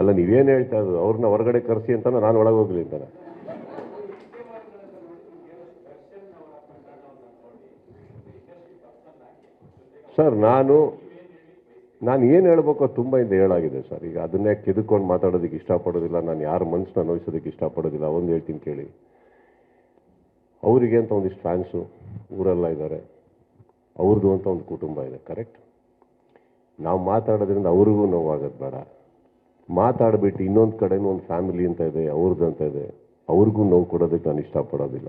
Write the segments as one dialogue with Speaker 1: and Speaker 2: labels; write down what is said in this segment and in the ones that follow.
Speaker 1: ಅಲ್ಲ, ನೀವೇನು ಹೇಳ್ತಾ ಇರೋದು? ಅವ್ರನ್ನ ಹೊರಗಡೆ ಕರೆಸಿ ಅಂತ ನಾನು ಒಳಗೆ ಹೋಗ್ಲಿ ಅಂತಾನೆ. ಸರ್, ನಾನು ನಾನು ಏನು ಹೇಳ್ಬೇಕು ತುಂಬ ಇಂದ ಹೇಳಾಗಿದೆ ಸರ್. ಈಗ ಅದನ್ನೇ ಕೆದ್ಕೊಂಡು ಮಾತಾಡೋದಕ್ಕೆ ಇಷ್ಟಪಡೋದಿಲ್ಲ. ನಾನು ಯಾರ ಮನಸ್ಸನ್ನ ನೋಯಿಸೋದಕ್ಕೆ ಇಷ್ಟಪಡೋದಿಲ್ಲ. ಒಂದು ಹೇಳ್ತೀನಿ ಕೇಳಿ. ಅವರಿಗೆ ಅಂತ ಒಂದಿಷ್ಟು ಫ್ಯಾನ್ಸು ಊರೆಲ್ಲ ಇದ್ದಾರೆ ಅವ್ರದ್ದು ಅಂತ ಒಂದು ಕುಟುಂಬ ಇದೆ ಕರೆಕ್ಟ್ ನಾವು ಮಾತಾಡೋದ್ರಿಂದ ಅವ್ರಿಗೂ ನೋವಾಗೋದು ಬೇಡ. ಮಾತಾಡ್ಬಿಟ್ಟು ಇನ್ನೊಂದು ಕಡೆನೂ ಒಂದು ಫ್ಯಾಮಿಲಿ ಅಂತ ಇದೆ ಅವ್ರದ್ದು ಅಂತ ಇದೆ, ಅವ್ರಿಗೂ ನೋವು ಕೊಡೋದಕ್ಕೆ ನಾನು ಇಷ್ಟಪಡೋದಿಲ್ಲ.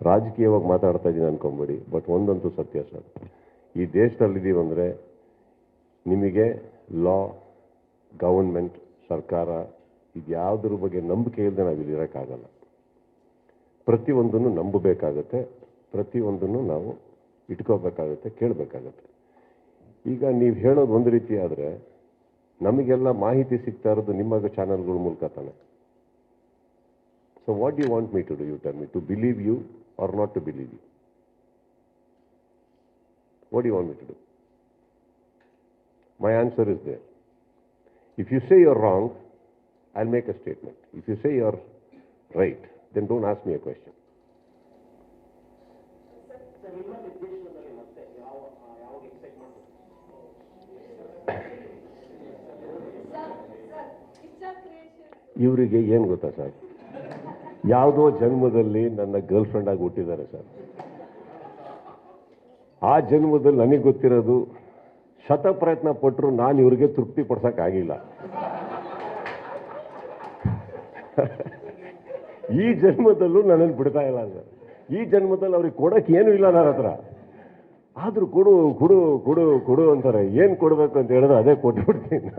Speaker 1: ರಾಜಕೀಯವಾಗಿ ಮಾತಾಡ್ತಾ ಇದ್ದೀನಿ ಅನ್ಕೊಂಬೇಡಿ ಬಟ್ ಒಂದಂತೂ ಸತ್ಯ ಸರ್. ಈ ದೇಶದಲ್ಲಿದ್ದೀವಿ ಅಂದರೆ ನಿಮಗೆ ಲಾ ಗವರ್ಮೆಂಟ್ ಸರ್ಕಾರ ಇದ್ಯಾವುದ್ರ ಬಗ್ಗೆ ನಂಬಿಕೆ ಇಲ್ಲದೆ ನಾವು ಇಲ್ಲಿ ಇರೋಕ್ಕಾಗಲ್ಲ. ಪ್ರತಿಯೊಂದನ್ನು ನಂಬಬೇಕಾಗತ್ತೆ ಪ್ರತಿಯೊಂದನ್ನು ನಾವು ಇಟ್ಕೋಬೇಕಾಗತ್ತೆ ಕೇಳಬೇಕಾಗತ್ತೆ. ಈಗ ನೀವು ಹೇಳೋದು ಒಂದು ರೀತಿ ಆದರೆ ನಮಗೆಲ್ಲ ಮಾಹಿತಿ ಸಿಗ್ತಾ ಇರೋದು ನಿಮ್ಮ ಚಾನಲ್ಗಳ ಮೂಲಕ ತಾನೆ. So what you want me to do you turn me to believe you are not to believe you what you want me to do My answer is they If you say you're wrong, I'll make a statement. If you say you're right, then don't ask me a question. ಇವರಿಗೆ ಏನು ಗೊತ್ತಾ sir? ಯಾವುದೋ ಜನ್ಮದಲ್ಲಿ ನನ್ನ girl friend ಆಗಿ ಹುಟ್ಟಿದ್ದಾರೆ sir. ಆ ಜನ್ಮದಲ್ಲಿ ನನಗೆ ಗೊತ್ತಿರೋದು ಶತ ಪ್ರಯತ್ನ ಪಟ್ಟರು ನಾನು ಇವರಿಗೆ ತೃಪ್ತಿ ಪಡ್ಸಕ್ಕಾಗಿಲ್ಲ ಈ ಜನ್ಮದಲ್ಲೂ ನನ್ನನ್ನು ಬಿಡ್ತಾ ಇಲ್ಲ ಸರ್ ಈ ಜನ್ಮದಲ್ಲಿ ಅವ್ರಿಗೆ ಕೊಡಕ್ಕೆ ಏನೂ ಇಲ್ಲ ನನ್ನ ಹತ್ರ. ಆದರೂ ಕೊಡು ಕೊಡು ಕೊಡು ಕೊಡು ಅಂತಾರೆ. ಏನು ಕೊಡಬೇಕು ಅಂತ ಹೇಳಿದ್ರೆ ಅದೇ ಕೊಟ್ಬಿಡ್ತೀನಿ